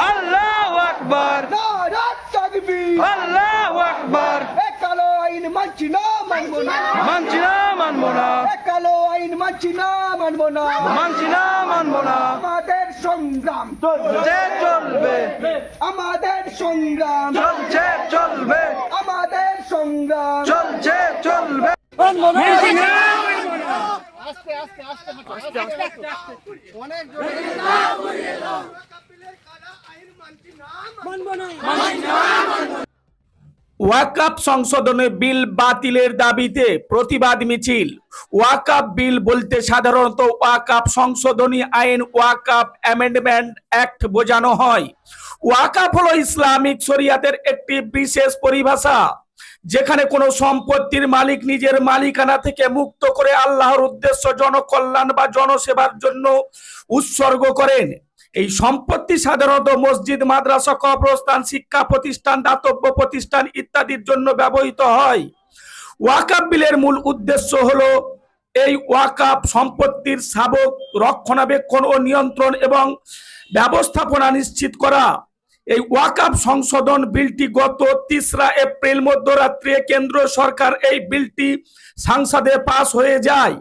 আল্লাহু আকবার। নারাত তাকবীর। আল্লাহু আকবার। কালো আইন মানছি না মানবো না। মানছি না মানবো না। কালো আইন মানছি না মানবো না। মানছি না মানবো না। আমাদের সংগ্রাম। চলছে চলবে। আমাদের সংগ্রাম। চলছে চলবে। আমাদের সংগ্রাম। চলছে চলবে। ওয়াকাপ সংশোধনে বিল বাতিলের দাবিতে প্রতিবাদ মিছিল। ওয়াকাপ বিল বলতে সাধারণত ওয়াকাপ সংশোধনী আইন, ওয়াকাপ অ্যামেন্ডমেন্ট অ্যাক্ট বোঝানো হয়। ওয়াকাপ হলো ইসলামিক শরিয়াতের একটি বিশেষ পরিভাষা, যেখানে কোনো সম্পত্তির মালিক নিজের মালিকানা থেকে মুক্ত করে আল্লাহর উদ্দেশ্য জনকল্যাণ বা জনসেবার জন্য উৎসর্গ করেন। এই সম্পত্তি সাধারণত মসজিদ, মাদ্রাসা, কবরস্থান, শিক্ষা প্রতিষ্ঠান, দাতব্য প্রতিষ্ঠান ইত্যাদির জন্য ব্যবহৃত হয়। ওয়াকাপ বিলের মূল উদ্দেশ্য হলো এই ওয়াকাপ সম্পত্তির সাবক রক্ষণাবেক্ষণ ও নিয়ন্ত্রণ এবং ব্যবস্থাপনা নিশ্চিত করা। এই ওয়াকাপ সংশোধন বিলটি গত তিসরা এপ্রিল মধ্যরাত্রে কেন্দ্র সরকার এই বিলটি সংসদে পাশ হয়ে যায়।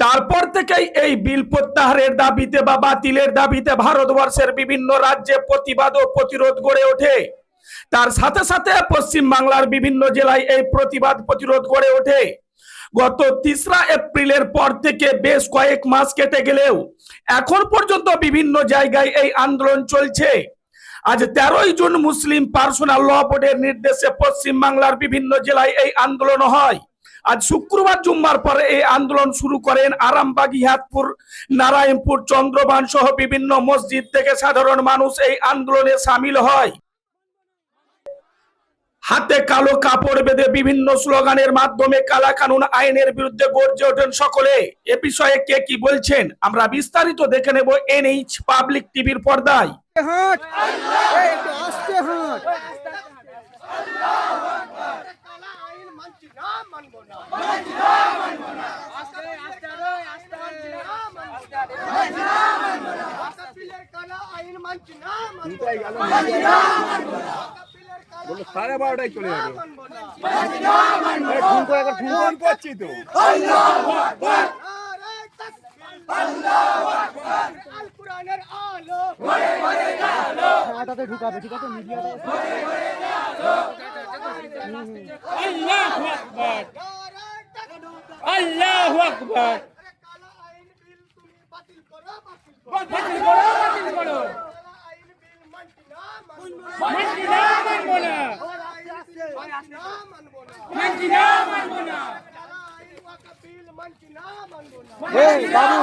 তারপর থেকেই এই বিল প্রত্যাহারের দাবিতে বা বাতিলের দাবিতে ভারতবর্ষের বিভিন্ন রাজ্যে প্রতিবাদ ও প্রতিরোধ গড়ে ওঠে। তার সাথে সাথে পশ্চিম বাংলার বিভিন্ন জেলায় এই প্রতিবাদ প্রতিরোধ গড়ে ওঠে। গত তিসরা এপ্রিলের পর থেকে বেশ কয়েক মাস কেটে গেলেও এখন পর্যন্ত বিভিন্ন জায়গায় এই আন্দোলন চলছে। আজ তেরোই জুন মুসলিম পার্সোনাল ল বোর্ডের নির্দেশে পশ্চিম বাংলার বিভিন্ন জেলায় এই আন্দোলন হয়। আজ শুক্রবার জুম্মার পরে এই আন্দোলন শুরু করেন আরামবাগ ইহাদপুর নারায়ণপুর চন্দ্রবান সহ বিভিন্ন মসজিদ থেকে সাধারণ মানুষ এই আন্দোলনে সামিল হয়। হাতে কালো কাপড় বেঁধে বিভিন্ন স্লোগানের মাধ্যমে কালা কানুন আইনের বিরুদ্ধে গর্জে ওঠেন সকলে। এ বিষয়ে কে কি বলছেন, আমরা বিস্তারিত দেখে নেব এনএইচ পাবলিক টিভির পর্দায়। আস্তে হাট সাড়ে বারোটায় চলে যাবে। ফোন করে এখন ফোন করছি তো। হাটাতে ঢুকাবে ঠিক আছে? মিডিয়াতে। আল্লাহু আকবার। এই বাবু।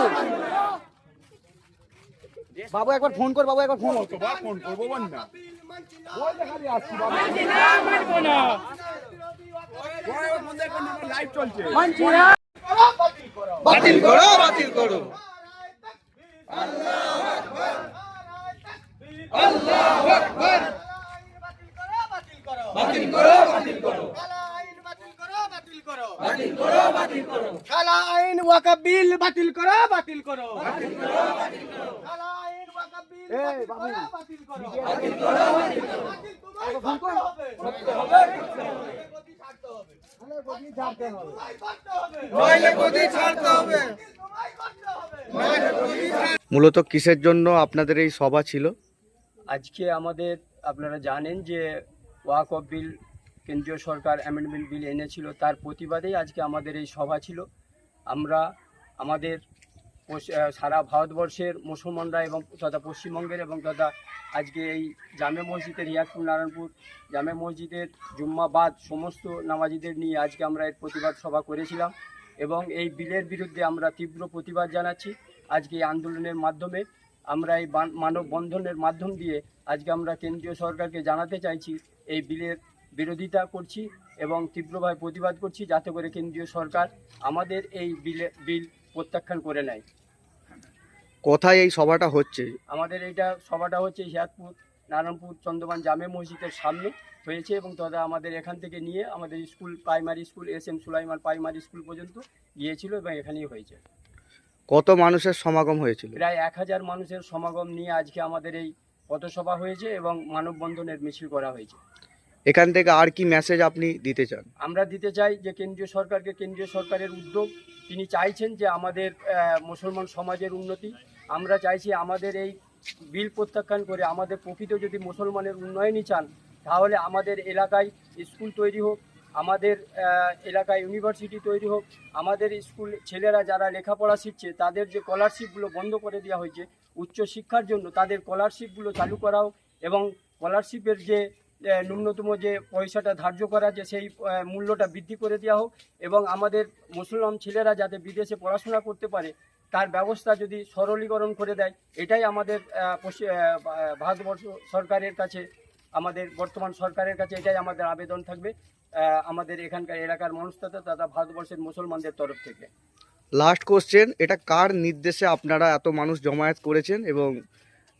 বাবু একবার ফোন কর বাবু একবার ফোন কর। ফোন করব না বাতিল করো বাতিল করো। বাতিল করো বাতিল করো। কালা আইন ওয়াকা বিল বাতিল করো। বাতিল করো। এই বাবু। নইলে গদি ছাড়তে হবে মূলত কিসের জন্য আপনাদের এই সভা ছিল? আজকে আমাদের আপনারা জানেন যে ওয়াক অফ বিল কেন্দ্রীয় সরকার অ্যামেন্ডমেন্ট বিল এনেছিল তার প্রতিবাদেই আজকে আমাদের এই সভা ছিল। আমরা আমাদের সারা ভারতবর্ষের মুসলমানরা এবং তথা পশ্চিমবঙ্গের এবং তথা আজকে এই জামে মসজিদের রিয়াজপুর নারায়ণপুর, জামে মসজিদের জুম্মাবাদ সমস্ত নামাজিদের নিয়ে আজকে আমরা এর প্রতিবাদ সভা করেছিলাম এবং এই বিলের বিরুদ্ধে আমরা তীব্র প্রতিবাদ জানাচ্ছি। আজকে এই আন্দোলনের মাধ্যমে আমরা এই বান- মানববন্ধনের মাধ্যম দিয়ে আজকে আমরা কেন্দ্রীয় সরকারকে জানাতে চাইছি, এই বিলের বিরোধিতা করছি এবং তীব্রভাবে প্রতিবাদ করছি যাতে করে কেন্দ্রীয় সরকার আমাদের এই বিল প্রত্যাখ্যান করে নেয়। কোথায় এই সভাটা হচ্ছে? আমাদের এইটা সভাটা হচ্ছে হিয়াতপুর নারায়ণপুর চন্দ্রবান জামে মসজিদের সামনে হয়েছে এবং তথা আমাদের এখান থেকে নিয়ে আমাদের school primary school S M Sulaiman primary school পর্যন্ত গিয়েছিল এবং এখানেই হয়েছে। কত মানুষের সমাগম হয়েছিল? প্রায় এক হাজার মানুষের সমাগম নিয়ে আজকে আমাদের এই পথসভা হয়েছে এবং মানববন্ধনের মিছিল করা হয়েছে। এখান থেকে আর কি মেসেজ আপনি দিতে চান? আমরা দিতে চাই যে কেন্দ্রীয় সরকারকে, কেন্দ্রীয় সরকারের উদ্যোগ। তিনি চাইছেন যে আমাদের মুসলমান সমাজের উন্নতি। আমরা চাইছি আমাদের এই বিল প্রত্যাখ্যান করে আমাদের প্রকৃত যদি মুসলমানের উন্নয়নই চান, তাহলে আমাদের এলাকায় স্কুল তৈরি হোক, আমাদের এলাকায় ইউনিভার্সিটি তৈরি হোক, আমাদের স্কুল ছেলেরা যারা লেখাপড়া শিখছে, তাদের যে স্কলারশিপগুলো বন্ধ করে দেওয়া হয়েছে উচ্চশিক্ষার জন্য, তাদের স্কলারশিপগুলো চালু করা হোক এবং স্কলারশিপের যে ন্যূনতম যে পয়সাটা ধার্য করা আছে সেই মূল্যটা বৃদ্ধি করে দেওয়া হোক এবং আমাদের মুসলমান ছেলেরা যাতে বিদেশে পড়াশোনা করতে পারে, তার ব্যবস্থা যদি সরলীকরণ করে দেয়, এটাই আমাদের ভারতবর্ষ সরকারের কাছে, আমাদের বর্তমান সরকারের কাছে এটাই আমাদের আবেদন থাকবে আমাদের এখানকার এলাকার মানুষদের তথা ভারতবর্ষের মুসলমানদের তরফ থেকে। লাস্ট কোশ্চেন এটা কার নির্দেশে আপনারা এত মানুষ জমায়েত করেছেন এবং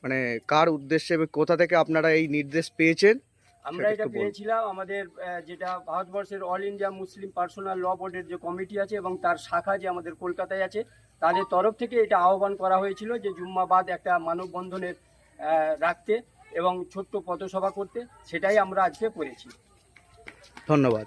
মানে কার উদ্দেশ্যে কোথা থেকে আপনারা এই নির্দেশ পেয়েছেন? আমরা এটা পেয়েছিলাম আমাদের যেটা ভারতবর্ষের all India Muslim personal law বোর্ডের যে কমিটি আছে এবং তার শাখা যে আমাদের কলকাতায় আছে তাদের তরফ থেকে এটা আহ্বান করা হয়েছিল যে জুম্মাবাদ একটা মানববন্ধনের রাখতে এবং ছোট্ট পথসভা করতে সেটাই আমরা আজকে করেছি। ধন্যবাদ।